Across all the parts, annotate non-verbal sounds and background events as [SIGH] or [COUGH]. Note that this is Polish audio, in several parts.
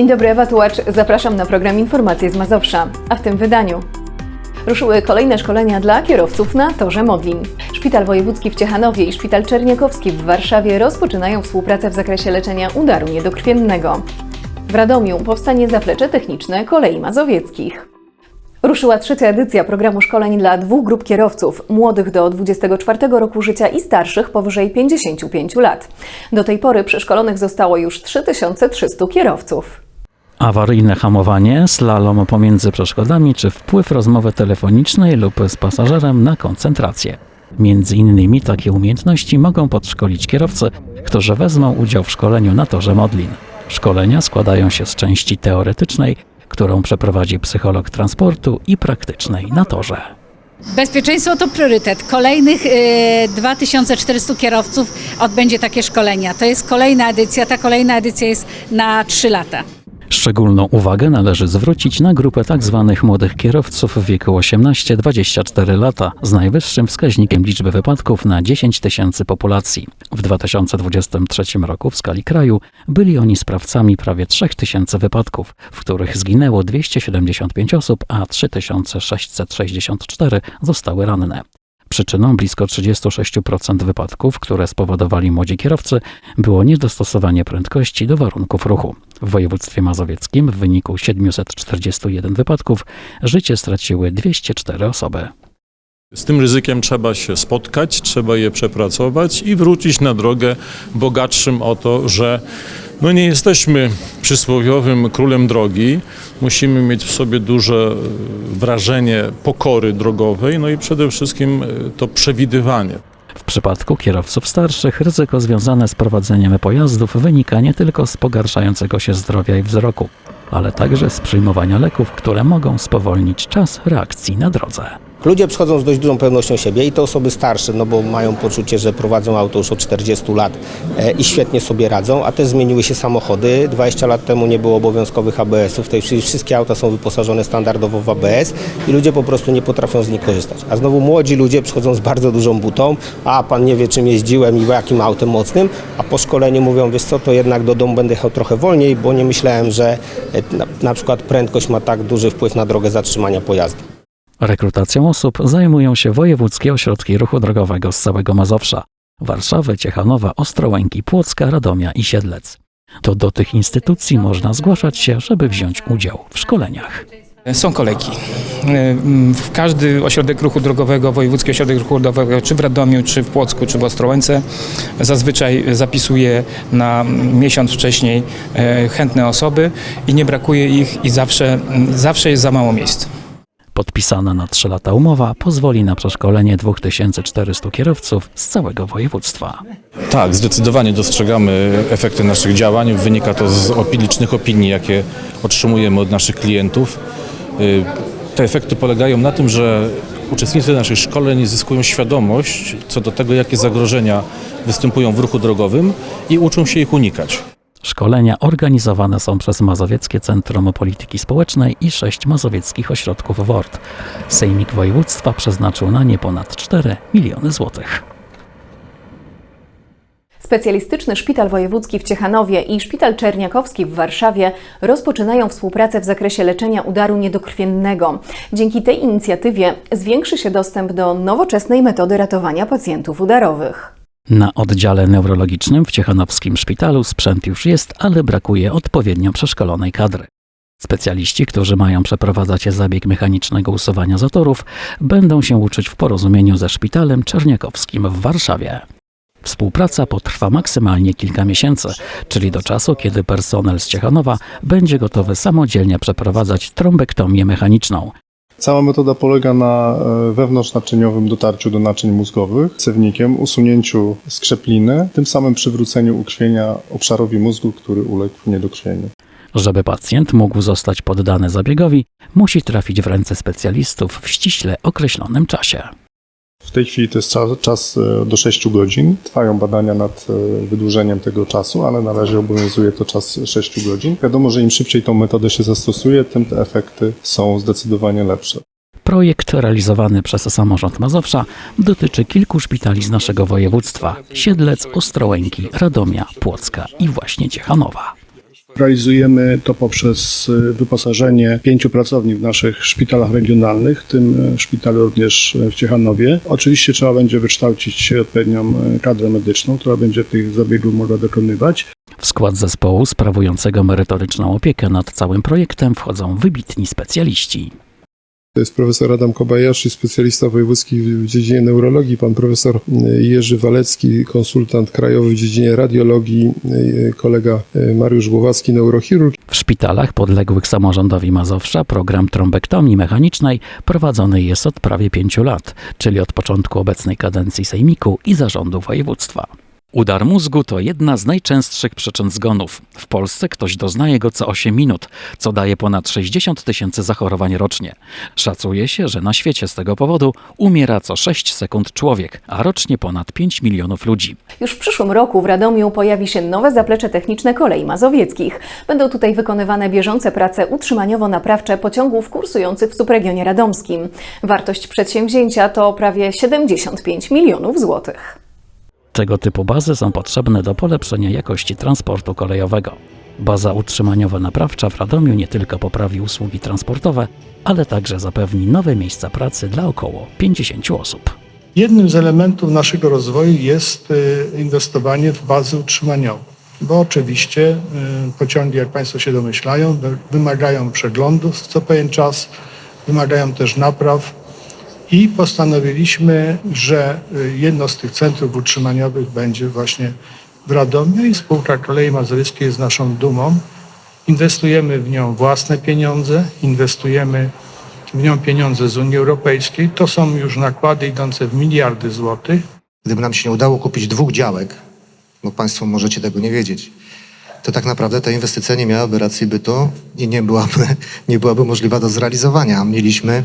Dzień dobry, Ewa Tułacz. Zapraszam na program Informacje z Mazowsza. A w tym wydaniu ruszyły kolejne szkolenia dla kierowców na torze Modlin. Szpital Wojewódzki w Ciechanowie i Szpital Czerniakowski w Warszawie rozpoczynają współpracę w zakresie leczenia udaru niedokrwiennego. W Radomiu powstanie zaplecze techniczne kolei mazowieckich. Ruszyła trzecia edycja programu szkoleń dla dwóch grup kierowców, młodych do 24 roku życia i starszych powyżej 55 lat. Do tej pory przeszkolonych zostało już 3300 kierowców. Awaryjne hamowanie, slalom pomiędzy przeszkodami czy wpływ rozmowy telefonicznej lub z pasażerem na koncentrację. Między innymi takie umiejętności mogą podszkolić kierowcy, którzy wezmą udział w szkoleniu na torze Modlin. Szkolenia składają się z części teoretycznej, którą przeprowadzi psycholog transportu i praktycznej na torze. Bezpieczeństwo to priorytet. Kolejnych e, 2400 kierowców odbędzie takie szkolenia. To jest kolejna edycja. Ta kolejna edycja jest na 3 lata. Szczególną uwagę należy zwrócić na grupę tzw. młodych kierowców w wieku 18-24 lata z najwyższym wskaźnikiem liczby wypadków na 10 tysięcy populacji. W 2023 roku w skali kraju byli oni sprawcami prawie 3000 wypadków, w których zginęło 275 osób, a 3664 zostały ranne. Przyczyną blisko 36% wypadków, które spowodowali młodzi kierowcy, było niedostosowanie prędkości do warunków ruchu. W województwie mazowieckim w wyniku 741 wypadków życie straciły 204 osoby. Z tym ryzykiem trzeba się spotkać, trzeba je przepracować i wrócić na drogę bogatszym o to, że no nie jesteśmy przysłowiowym królem drogi. Musimy mieć w sobie duże e, wrażenie pokory drogowej, no i przede wszystkim e, to przewidywanie. W przypadku kierowców starszych ryzyko związane z prowadzeniem pojazdów wynika nie tylko z pogarszającego się zdrowia i wzroku, ale także z przyjmowania leków, które mogą spowolnić czas reakcji na drodze. Ludzie przychodzą z dość dużą pewnością siebie i to osoby starsze, no bo mają poczucie, że prowadzą auto już od 40 lat e, i świetnie sobie radzą, a też zmieniły się samochody. 20 lat temu nie było obowiązkowych ABS-ów, w tej chwili wszystkie auta są wyposażone standardowo w ABS i ludzie po prostu nie potrafią z nich korzystać. A znowu młodzi ludzie przychodzą z bardzo dużą butą, a pan nie wie czym jeździłem i jakim autem mocnym, a po szkoleniu mówią, wiesz co, to jednak do domu będę jechał trochę wolniej, bo nie myślałem, że e, na przykład prędkość ma tak duży wpływ na drogę zatrzymania pojazdu. Rekrutacją osób zajmują się wojewódzkie ośrodki ruchu drogowego z całego Mazowsza. Warszawy, Ciechanowa, Ostrołęki, Płocka, Radomia i Siedlec. To do tych instytucji można zgłaszać się, żeby wziąć udział w szkoleniach. Są kolejki. W każdy ośrodek ruchu drogowego, wojewódzki ośrodek ruchu drogowego, czy w Radomiu, czy w Płocku, czy w Ostrołęce, zazwyczaj zapisuje na miesiąc wcześniej e, chętne osoby i nie brakuje ich i zawsze, zawsze jest za mało miejsc. Podpisana na 3 lata umowa pozwoli na przeszkolenie 2400 kierowców z całego województwa. Tak, zdecydowanie dostrzegamy efekty naszych działań. Wynika to z licznych opinii, jakie otrzymujemy od naszych klientów. Y, Te efekty polegają na tym, że uczestnicy naszych szkoleń zyskują świadomość co do tego, jakie zagrożenia występują w ruchu drogowym i uczą się ich unikać. Szkolenia organizowane są przez Mazowieckie Centrum Polityki Społecznej i sześć mazowieckich ośrodków WORD. Sejmik Województwa przeznaczył na nie ponad 4 miliony złotych. Specjalistyczny Szpital Wojewódzki w Ciechanowie i Szpital Czerniakowski w Warszawie rozpoczynają współpracę w zakresie leczenia udaru niedokrwiennego. Dzięki tej inicjatywie zwiększy się dostęp do nowoczesnej metody ratowania pacjentów udarowych. Na oddziale neurologicznym w Ciechanowskim Szpitalu sprzęt już jest, ale brakuje odpowiednio przeszkolonej kadry. Specjaliści, którzy mają przeprowadzać zabieg mechanicznego usuwania zatorów, będą się uczyć w porozumieniu ze Szpitalem Czerniakowskim w Warszawie. Współpraca potrwa maksymalnie kilka miesięcy, czyli do czasu, kiedy personel z Ciechanowa będzie gotowy samodzielnie przeprowadzać trombektomię mechaniczną. Cała metoda polega na e, wewnątrznaczyniowym dotarciu do naczyń mózgowych cewnikiem, usunięciu skrzepliny, tym samym przywróceniu ukrwienia obszarowi mózgu, który uległ niedokrwieniu. Żeby pacjent mógł zostać poddany zabiegowi, musi trafić w ręce specjalistów w ściśle określonym czasie. W tej chwili to jest czas, e, do 6 godzin. Trwają badania nad e, wydłużeniem tego czasu, ale na razie obowiązuje to czas 6 godzin. Wiadomo, że im szybciej tą metodę się zastosuje, tym te efekty są zdecydowanie lepsze. Projekt realizowany przez samorząd Mazowsza dotyczy kilku szpitali z naszego województwa: Siedlec, Ostrołęki, Radomia, Płocka i właśnie Ciechanowa. Realizujemy to poprzez y, wyposażenie pięciu pracowni w naszych szpitalach regionalnych, w tym y, szpitalu również y, w Ciechanowie. Oczywiście trzeba będzie wykształcić odpowiednią kadrę medyczną, która będzie tych zabiegów mogła dokonywać. W skład zespołu sprawującego merytoryczną opiekę nad całym projektem wchodzą wybitni specjaliści. To jest profesor Adam Kobayashi, specjalista wojewódzki w dziedzinie neurologii, pan profesor Jerzy Walecki, konsultant krajowy w dziedzinie radiologii, kolega Mariusz Głowacki, neurochirurg. W szpitalach podległych samorządowi Mazowsza program trombektomii mechanicznej prowadzony jest od prawie pięciu lat, czyli od początku obecnej kadencji Sejmiku i zarządu województwa. Udar mózgu to jedna z najczęstszych przyczyn zgonów. W Polsce ktoś doznaje go co 8 minut, co daje ponad 60 tysięcy zachorowań rocznie. Szacuje się, że na świecie z tego powodu umiera co 6 sekund człowiek, a rocznie ponad 5 milionów ludzi. Już w przyszłym roku w Radomiu pojawi się nowe zaplecze techniczne kolei mazowieckich. Będą tutaj wykonywane bieżące prace utrzymaniowo-naprawcze pociągów kursujących w subregionie radomskim. Wartość przedsięwzięcia to prawie 75 milionów złotych. Tego typu bazy są potrzebne do polepszenia jakości transportu kolejowego. Baza utrzymaniowo-naprawcza w Radomiu nie tylko poprawi usługi transportowe, ale także zapewni nowe miejsca pracy dla około 50 osób. Jednym z elementów naszego rozwoju jest y, inwestowanie w bazy utrzymaniowe, bo oczywiście y, pociągi, jak Państwo się domyślają, wy- wymagają przeglądów co pewien czas, wymagają też napraw i postanowiliśmy, że y, jedno z tych centrów utrzymaniowych będzie właśnie w Radomiu i spółka Kolei Mazowieckiej jest naszą dumą. Inwestujemy w nią własne pieniądze, inwestujemy w nią pieniądze z Unii Europejskiej. To są już nakłady idące w miliardy złotych. Gdyby nam się nie udało kupić dwóch działek, bo Państwo możecie tego nie wiedzieć, to tak naprawdę ta inwestycja nie miałaby racji bytu i nie byłaby, [LAUGHS] nie byłaby możliwa do zrealizowania. Mieliśmy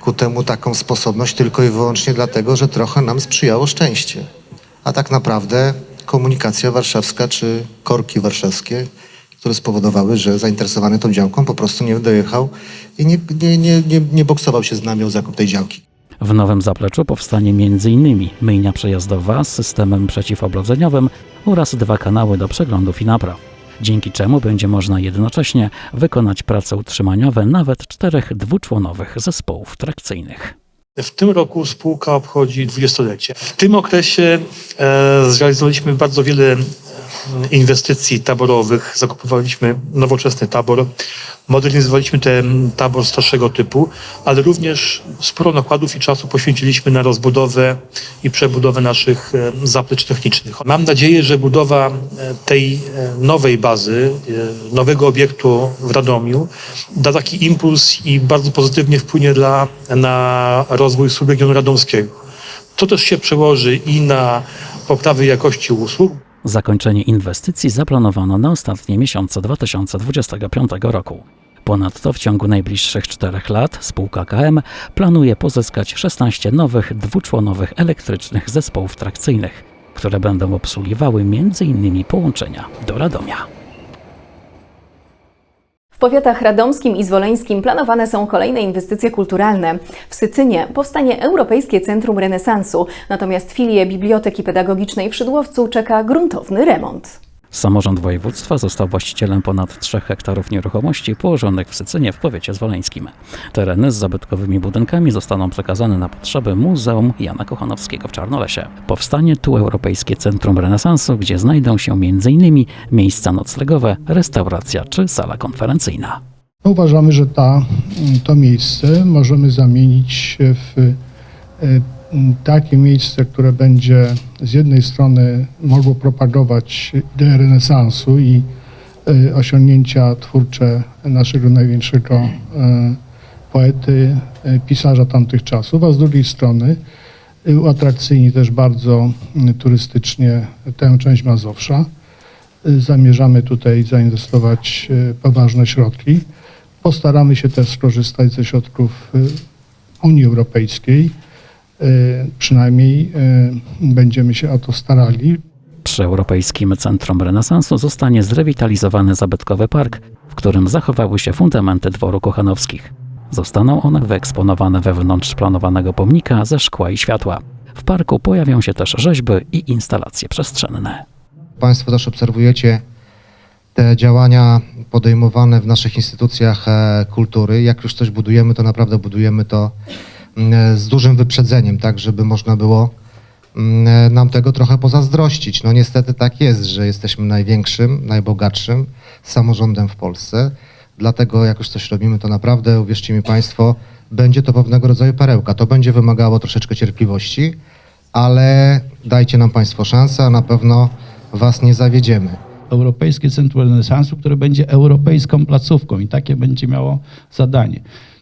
ku temu taką sposobność tylko i wyłącznie dlatego, że trochę nam sprzyjało szczęście. A tak naprawdę komunikacja warszawska czy korki warszawskie, które spowodowały, że zainteresowany tą działką po prostu nie dojechał i nie, nie, nie, nie, nie boksował się z nami o zakup tej działki. W nowym zapleczu powstanie m.in. myjnia przejazdowa z systemem przeciwoblodzeniowym oraz dwa kanały do przeglądów i napraw, dzięki czemu będzie można jednocześnie wykonać prace utrzymaniowe nawet czterech dwuczłonowych zespołów trakcyjnych. W tym roku spółka obchodzi dwudziestolecie. W tym okresie e, zrealizowaliśmy bardzo wiele inwestycji taborowych. Zakupowaliśmy nowoczesny tabor, modernizowaliśmy ten tabor starszego typu, ale również sporo nakładów i czasu poświęciliśmy na rozbudowę i przebudowę naszych e, zaplecz technicznych. Mam nadzieję, że budowa e, tej e, nowej bazy, nowego obiektu w Radomiu da taki impuls i bardzo pozytywnie wpłynie dla, na rozwój subregionu radomskiego. To też się przełoży i na poprawę jakości usług, Zakończenie inwestycji zaplanowano na ostatnie miesiące 2025 roku. Ponadto w ciągu najbliższych czterech lat spółka KM planuje pozyskać 16 nowych dwuczłonowych elektrycznych zespołów trakcyjnych, które będą obsługiwały m.in. połączenia do Radomia. W powiatach radomskim i zwoleńskim planowane są kolejne inwestycje kulturalne. W Sycynie powstanie Europejskie Centrum Renesansu, natomiast filię Biblioteki Pedagogicznej w Szydłowcu czeka gruntowny remont. Samorząd województwa został właścicielem ponad 3 hektarów nieruchomości położonych w Sycynie w powiecie zwoleńskim. Tereny z zabytkowymi budynkami zostaną przekazane na potrzeby Muzeum Jana Kochanowskiego w Czarnolesie. Powstanie tu Europejskie Centrum Renesansu, gdzie znajdą się m.in. miejsca noclegowe, restauracja czy sala konferencyjna. Uważamy, że ta, to miejsce możemy zamienić w e, takie miejsce, które będzie z jednej strony mogło propagować ideę renesansu i e, osiągnięcia twórcze naszego największego e, poety, e, pisarza tamtych czasów, a z drugiej strony uatrakcyjni też bardzo turystycznie tę część Mazowsza. Zamierzamy tutaj zainwestować poważne środki. Postaramy się też skorzystać ze środków Unii Europejskiej. E, Przynajmniej e, będziemy się o to starali. Przy Europejskim Centrum Renesansu zostanie zrewitalizowany zabytkowy park, w którym zachowały się fundamenty dworu Kochanowskich. Zostaną one wyeksponowane wewnątrz planowanego pomnika ze szkła i światła. W parku pojawią się też rzeźby i instalacje przestrzenne. Państwo też obserwujecie te działania podejmowane w naszych instytucjach e, kultury, jak już coś budujemy, to naprawdę budujemy to z dużym wyprzedzeniem, tak żeby można było mm, nam tego trochę pozazdrościć. No niestety tak jest, że jesteśmy największym, najbogatszym samorządem w Polsce. Dlatego jak już coś robimy, to naprawdę, uwierzcie mi Państwo, będzie to pewnego rodzaju perełka. To będzie wymagało troszeczkę cierpliwości, ale dajcie nam Państwo szansę, a na pewno Was nie zawiedziemy. Europejskie Centrum Renesansu, które będzie europejską placówką i takie będzie miało zadanie.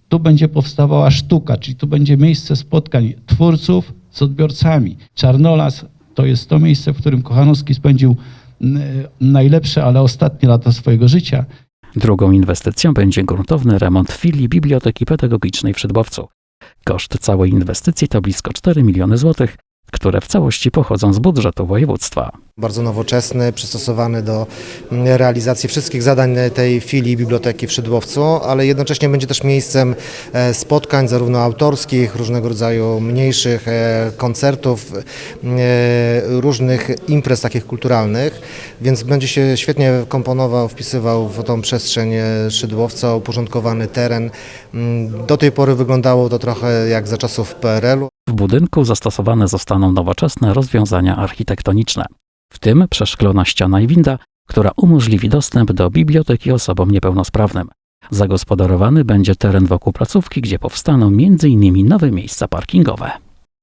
Tu będzie powstawała sztuka, czyli tu będzie miejsce spotkań twórców z odbiorcami. Czarnolas to jest to miejsce, w którym Kochanowski spędził najlepsze, ale ostatnie lata swojego życia. Drugą inwestycją będzie gruntowny remont filii Biblioteki Pedagogicznej w Szydłowcu. Koszt całej inwestycji to blisko 4 miliony złotych, które w całości pochodzą z budżetu województwa. Bardzo nowoczesny, przystosowany do mm, realizacji wszystkich zadań tej filii biblioteki w Szydłowcu, ale jednocześnie będzie też miejscem e, spotkań zarówno autorskich, różnego rodzaju mniejszych e, koncertów, e, różnych imprez takich kulturalnych, więc będzie się świetnie komponował, wpisywał w tą przestrzeń Szydłowca, uporządkowany teren. Mm, Do tej pory wyglądało to trochę jak za czasów PRL-u. W budynku zastosowane zostaną nowoczesne rozwiązania architektoniczne, w tym przeszklona ściana i winda, która umożliwi dostęp do biblioteki osobom niepełnosprawnym. Zagospodarowany będzie teren wokół placówki, gdzie powstaną m.in. nowe miejsca parkingowe.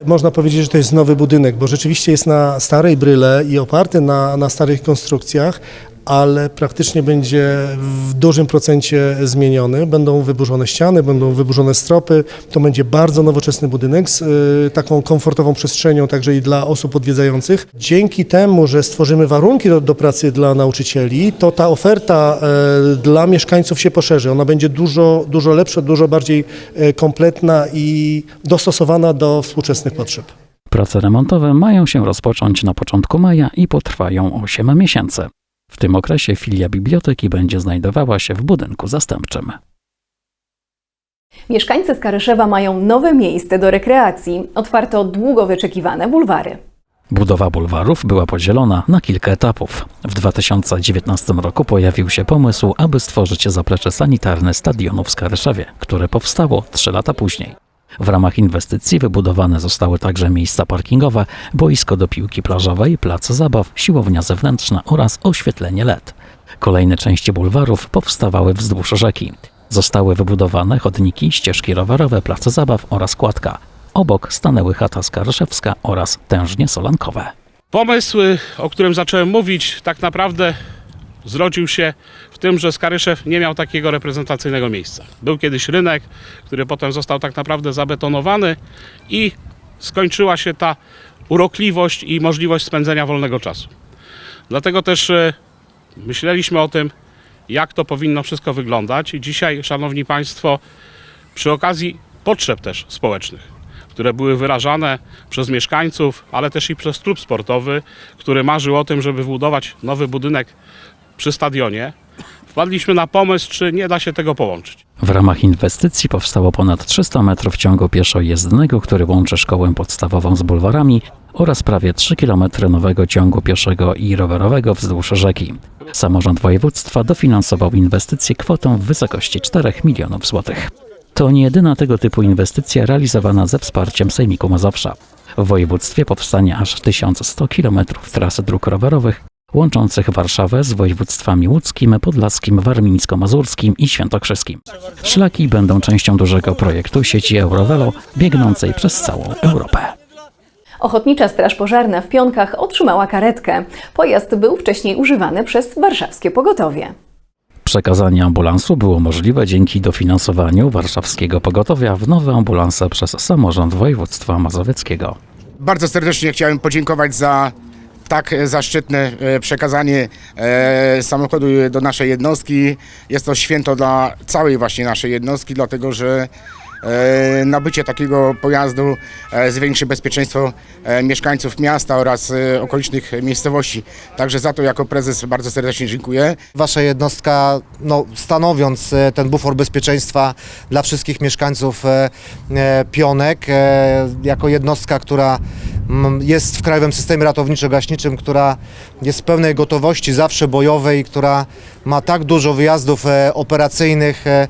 Można powiedzieć, że to jest nowy budynek, bo rzeczywiście jest na starej bryle i oparty na, na starych konstrukcjach, ale praktycznie będzie w dużym procencie zmieniony. Będą wyburzone ściany, będą wyburzone stropy. To będzie bardzo nowoczesny budynek z y, taką komfortową przestrzenią także i dla osób odwiedzających. Dzięki temu, że stworzymy warunki do, do pracy dla nauczycieli, to ta oferta y, dla mieszkańców się poszerzy. Ona będzie dużo, dużo lepsza, dużo bardziej y, kompletna i dostosowana do współczesnych potrzeb. Prace remontowe mają się rozpocząć na początku maja i potrwają 8 miesięcy. W tym okresie filia biblioteki będzie znajdowała się w budynku zastępczym. Mieszkańcy Skaryszewa mają nowe miejsce do rekreacji. Otwarto długo wyczekiwane bulwary. Budowa bulwarów była podzielona na kilka etapów. W 2019 roku pojawił się pomysł, aby stworzyć zaplecze sanitarne stadionu w Skaryszewie, które powstało trzy lata później. W ramach inwestycji wybudowane zostały także miejsca parkingowe, boisko do piłki plażowej, plac zabaw, siłownia zewnętrzna oraz oświetlenie LED. Kolejne części bulwarów powstawały wzdłuż rzeki. Zostały wybudowane chodniki, ścieżki rowerowe, place zabaw oraz kładka. Obok stanęły chata skaryszewska oraz tężnie solankowe. Pomysł, o którym zacząłem mówić, tak naprawdę zrodził się w tym, że Skaryszew nie miał takiego reprezentacyjnego miejsca. Był kiedyś rynek, który potem został tak naprawdę zabetonowany i skończyła się ta urokliwość i możliwość spędzenia wolnego czasu. Dlatego też y, myśleliśmy o tym, jak to powinno wszystko wyglądać i dzisiaj, Szanowni Państwo, przy okazji potrzeb też społecznych, które były wyrażane przez mieszkańców, ale też i przez klub sportowy, który marzył o tym, żeby wbudować nowy budynek przy stadionie, wpadliśmy na pomysł, czy nie da się tego połączyć. W ramach inwestycji powstało ponad 300 metrów ciągu pieszo-jezdnego, który łączy szkołę podstawową z bulwarami oraz prawie 3 km nowego ciągu pieszego i rowerowego wzdłuż rzeki. Samorząd województwa dofinansował inwestycję kwotą w wysokości 4 milionów złotych. To nie jedyna tego typu inwestycja realizowana ze wsparciem Sejmiku Mazowsza. W województwie powstanie aż 1100 km tras dróg rowerowych łączących Warszawę z województwami łódzkim, podlaskim, warmińsko-mazurskim i świętokrzyskim. Szlaki będą częścią dużego projektu sieci Eurovelo biegnącej przez całą Europę. Ochotnicza Straż Pożarna w Pionkach otrzymała karetkę. Pojazd był wcześniej używany przez warszawskie pogotowie. Przekazanie ambulansu było możliwe dzięki dofinansowaniu warszawskiego pogotowia w nowe ambulanse przez samorząd województwa mazowieckiego. Bardzo serdecznie chciałem podziękować za tak zaszczytne e, przekazanie e, samochodu do naszej jednostki. Jest to święto dla całej właśnie naszej jednostki, dlatego że nabycie takiego pojazdu e, zwiększy bezpieczeństwo e, mieszkańców miasta oraz e, okolicznych miejscowości. Także za to jako prezes bardzo serdecznie dziękuję. Wasza jednostka, no, stanowiąc e, ten bufor bezpieczeństwa dla wszystkich mieszkańców e, e, Pionek, e, jako jednostka, która jest w Krajowym Systemie Ratowniczo-Gaśniczym, która jest w pełnej gotowości, zawsze bojowej, która ma tak dużo wyjazdów e, operacyjnych, e, e,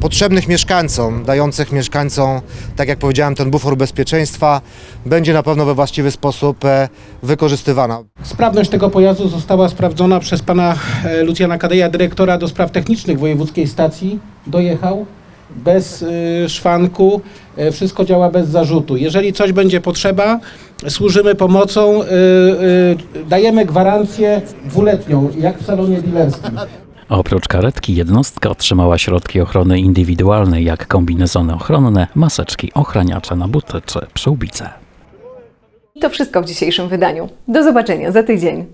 potrzebnych mieszkańcom, dających mieszkańcom, tak jak powiedziałem, ten bufor bezpieczeństwa, będzie na pewno we właściwy sposób e, wykorzystywana. Sprawność tego pojazdu została sprawdzona przez pana e, Lucjana Kadeja, dyrektora do spraw technicznych wojewódzkiej stacji. Dojechał bez szwanku, e, wszystko działa bez zarzutu. Jeżeli coś będzie potrzeba, służymy pomocą, dajemy gwarancję dwuletnią, jak w salonie dealerskim. Oprócz karetki jednostka otrzymała środki ochrony indywidualnej, jak kombinezony ochronne, maseczki, ochraniacze na buty czy przyłbice. To wszystko w dzisiejszym wydaniu. Do zobaczenia za tydzień.